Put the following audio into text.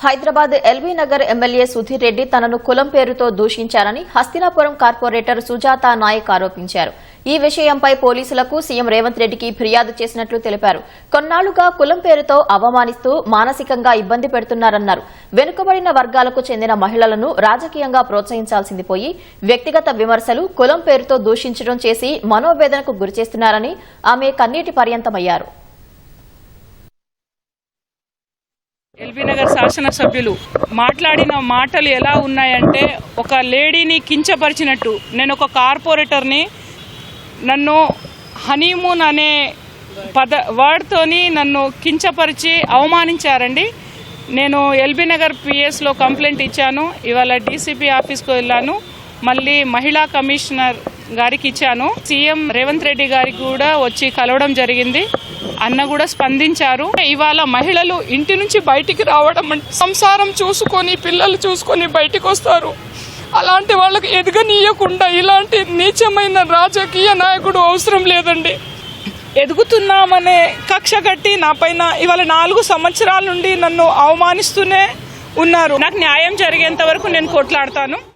Hyderabad LB Nagar MLA Sudheer Reddy తనను కులం పేరుతో దూషించారని హస్తినాపురం కార్పొరేటర్ సుజాత నాయక్ ఆరోపించారు. ఈ విషయంపై పోలీసులకు సీఎం రేవంత్ రెడ్డికి ఫిర్యాదు చేసినట్లు తెలిపారు. కొన్నాళ్ళుగా కులం పేరుతో అవమానిస్తూ మానసికంగా ఇబ్బంది పెడుతున్నారన్నారు. వెనుకబడిన వర్గాలకు చెందిన మహిళలను రాజకీయంగా ప్రోత్సహించాల్సింది పోయి వ్యక్తిగత విమర్శలు కులం పేరుతో దూషించడం చేసి మనోవేదనకు గురిచేస్తున్నారని ఆమె కన్నీటి పర్యంతమయ్యారు. ఎల్బీ నగర్ శాసనసభ్యులు మాట్లాడిన మాటలు ఎలా ఉన్నాయంటే ఒక లేడీని కించపరిచినట్టు. నేను ఒక కార్పొరేటర్ని నన్ను హనీమూన్ అనే పద వర్డ్తోని నన్ను కించపరిచి అవమానించారండి. నేను ఎల్బీ నగర్ పిఎస్లో కంప్లైంట్ ఇచ్చాను. ఇవాళ డీసీపీ ఆఫీస్కి వెళ్ళాను. మళ్ళీ మహిళా కమిషనర్ గారికి ఇచ్చాను. సీఎం రేవంత్ రెడ్డి గారికి కూడా వచ్చి కలవడం జరిగింది. అన్న కూడా స్పందించారు. ఇవాళ మహిళలు ఇంటి నుంచి బయటికి రావడం అంటే సంసారం చూసుకొని పిల్లలు చూసుకొని బయటకు వస్తారు. అలాంటి వాళ్ళకి ఎదగనీయకుండా ఇలాంటి నీచమైన రాజకీయ నాయకుడు అవసరం లేదండి. ఎదుగుతున్నామనే కక్ష కట్టి నా పైన ఇవాళ నాలుగు సంవత్సరాల నుండి నన్ను అవమానిస్తూనే ఉన్నారు. నాకు న్యాయం జరిగేంత వరకు నేను కొట్లాడతాను.